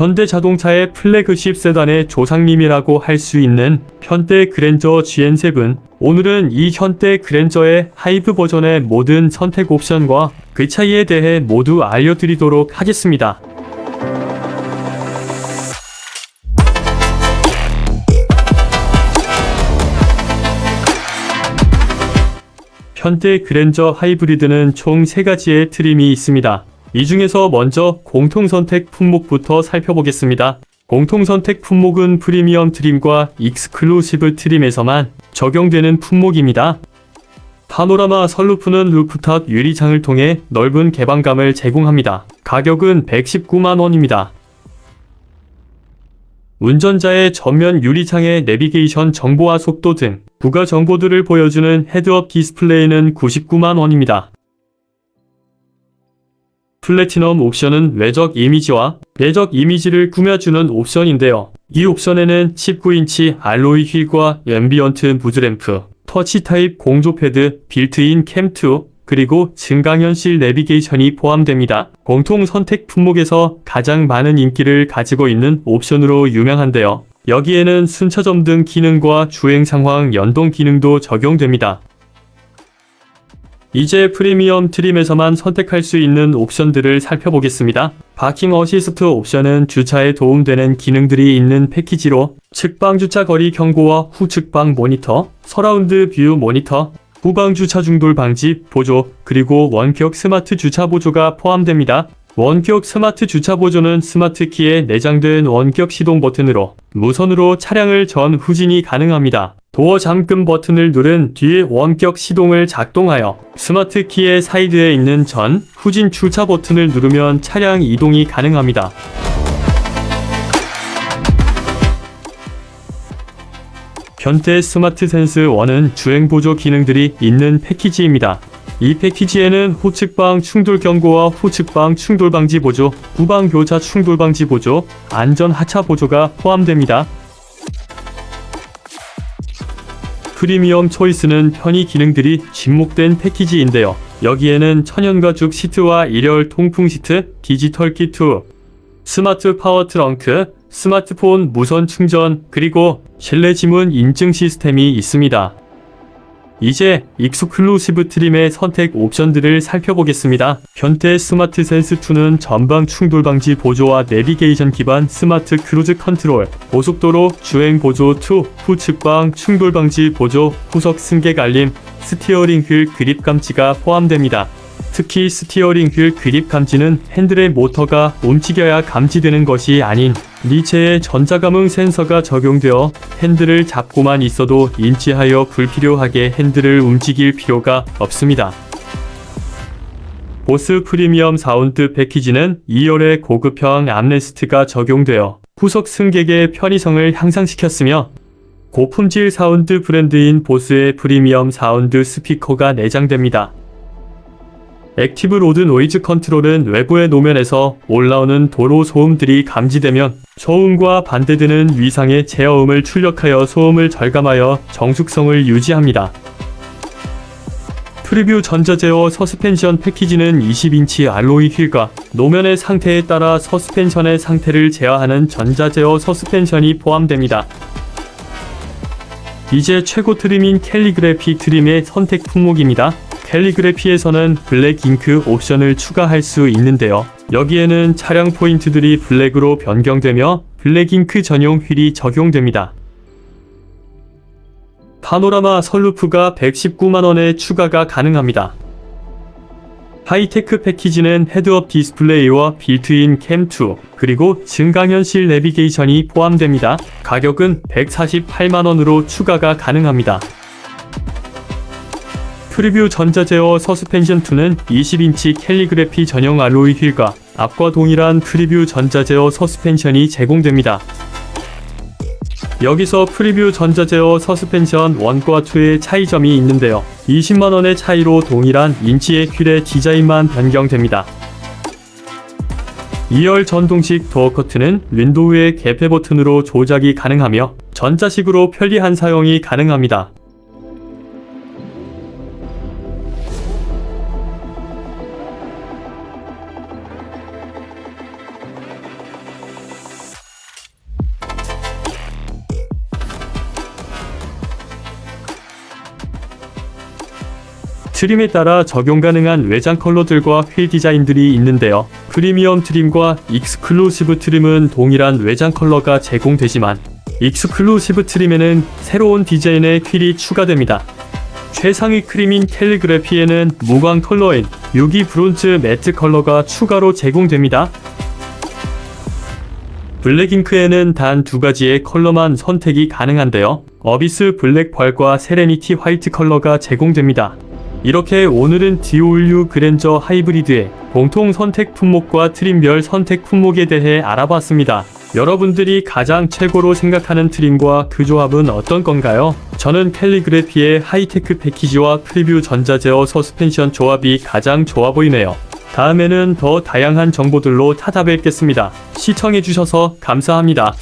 현대자동차의 플래그십 세단의 조상님이라고 할 수 있는 현대 그랜저 GN7. 오늘은 이 현대 그랜저의 하이브 버전의 모든 선택 옵션과 그 차이에 대해 모두 알려드리도록 하겠습니다. 현대 그랜저 하이브리드는 총 3가지의 트림이 있습니다. 이 중에서 먼저 공통선택 품목부터 살펴보겠습니다. 공통선택 품목은 프리미엄 트림과 익스클루시브 트림에서만 적용되는 품목입니다. 파노라마 선루프는 루프탑 유리창을 통해 넓은 개방감을 제공합니다. 가격은 119만 원입니다. 운전자의 전면 유리창의 내비게이션 정보와 속도 등 부가 정보들을 보여주는 헤드업 디스플레이는 99만 원입니다. 플래티넘 옵션은 외적 이미지와 내적 이미지를 꾸며주는 옵션인데요. 이 옵션에는 19인치 알로이 휠과 앰비언트 무드램프, 터치 타입 공조 패드, 빌트인 캠2, 그리고 증강현실 내비게이션이 포함됩니다. 공통 선택 품목에서 가장 많은 인기를 가지고 있는 옵션으로 유명한데요. 여기에는 순차점 등 기능과 주행 상황 연동 기능도 적용됩니다. 이제 프리미엄 트림에서만 선택할 수 있는 옵션들을 살펴보겠습니다. 파킹 어시스트 옵션은 주차에 도움되는 기능들이 있는 패키지로 측방 주차 거리 경고와 후측방 모니터, 서라운드 뷰 모니터, 후방 주차 중돌 방지 보조, 그리고 원격 스마트 주차 보조가 포함됩니다. 원격 스마트 주차 보조는 스마트 키에 내장된 원격 시동 버튼으로 무선으로 차량을 전 후진이 가능합니다. 도어 잠금 버튼을 누른 뒤에 원격 시동을 작동하여 스마트 키의 사이드에 있는 전 후진 주차 버튼을 누르면 차량 이동이 가능합니다. 현대 스마트 센스 1은 주행 보조 기능들이 있는 패키지입니다. 이 패키지에는 후측방 충돌 경고와 후측방 충돌 방지 보조, 후방 교차 충돌 방지 보조, 안전 하차 보조가 포함됩니다. 프리미엄 초이스는 편의 기능들이 집목된 패키지인데요. 여기에는 천연가죽 시트와 일열 통풍 시트, 디지털 키2, 스마트 파워 트렁크, 스마트폰 무선 충전, 그리고 실내 지문 인증 시스템이 있습니다. 이제 익스클루시브 트림의 선택 옵션들을 살펴보겠습니다. 현대 스마트 센스2는 전방 충돌 방지 보조와 내비게이션 기반 스마트 크루즈 컨트롤, 고속도로 주행 보조 2, 후측방 충돌 방지 보조, 후석 승객 알림, 스티어링 휠 그립 감지가 포함됩니다. 특히 스티어링 휠 그립 감지는 핸들의 모터가 움직여야 감지되는 것이 아닌 리체의 전자감응 센서가 적용되어 핸들을 잡고만 있어도 인지하여 불필요하게 핸들을 움직일 필요가 없습니다. 보스 프리미엄 사운드 패키지는 2열의 고급형 암레스트가 적용되어 후석 승객의 편의성을 향상시켰으며 고품질 사운드 브랜드인 보스의 프리미엄 사운드 스피커가 내장됩니다. 액티브 로드 노이즈 컨트롤은 외부의 노면에서 올라오는 도로 소음들이 감지되면 소음과 반대되는 위상의 제어음을 출력하여 소음을 절감하여 정숙성을 유지합니다. 프리뷰 전자제어 서스펜션 패키지는 20인치 알로이 휠과 노면의 상태에 따라 서스펜션의 상태를 제어하는 전자제어 서스펜션이 포함됩니다. 이제 최고 트림인 캘리그래피 트림의 선택 품목입니다. 캘리그래피에서는 블랙 잉크 옵션을 추가할 수 있는데요. 여기에는 차량 포인트들이 블랙으로 변경되며 블랙 잉크 전용 휠이 적용됩니다. 파노라마 선루프가 119만원에 추가가 가능합니다. 하이테크 패키지는 헤드업 디스플레이와 빌트인 캠2 그리고 증강현실 내비게이션이 포함됩니다. 가격은 148만원으로 추가가 가능합니다. 프리뷰 전자제어 서스펜션2는 20인치 캘리그래피 전용 알로이 휠과 앞과 동일한 프리뷰 전자제어 서스펜션이 제공됩니다. 여기서 프리뷰 전자제어 서스펜션 1과 2의 차이점이 있는데요. 20만원의 차이로 동일한 인치의 휠의 디자인만 변경됩니다. 2열 전동식 도어 커튼은 윈도우의 개폐 버튼으로 조작이 가능하며 전자식으로 편리한 사용이 가능합니다. 트림에 따라 적용 가능한 외장 컬러들과 휠 디자인들이 있는데요. 프리미엄 트림과 익스클루시브 트림은 동일한 외장 컬러가 제공되지만 익스클루시브 트림에는 새로운 디자인의 휠이 추가됩니다. 최상위 크림인 캘리그래피에는 무광 컬러인 유기 브론즈 매트 컬러가 추가로 제공됩니다. 블랙잉크에는 단 두 가지의 컬러만 선택이 가능한데요. 어비스 블랙 펄과 세레니티 화이트 컬러가 제공됩니다. 이렇게 오늘은 디올류 그랜저 하이브리드의 공통 선택 품목과 트림별 선택 품목에 대해 알아봤습니다. 여러분들이 가장 최고로 생각하는 트림과 그 조합은 어떤 건가요? 저는 캘리그래피의 하이테크 패키지와 프리뷰 전자제어 서스펜션 조합이 가장 좋아 보이네요. 다음에는 더 다양한 정보들로 찾아뵙겠습니다. 시청해주셔서 감사합니다.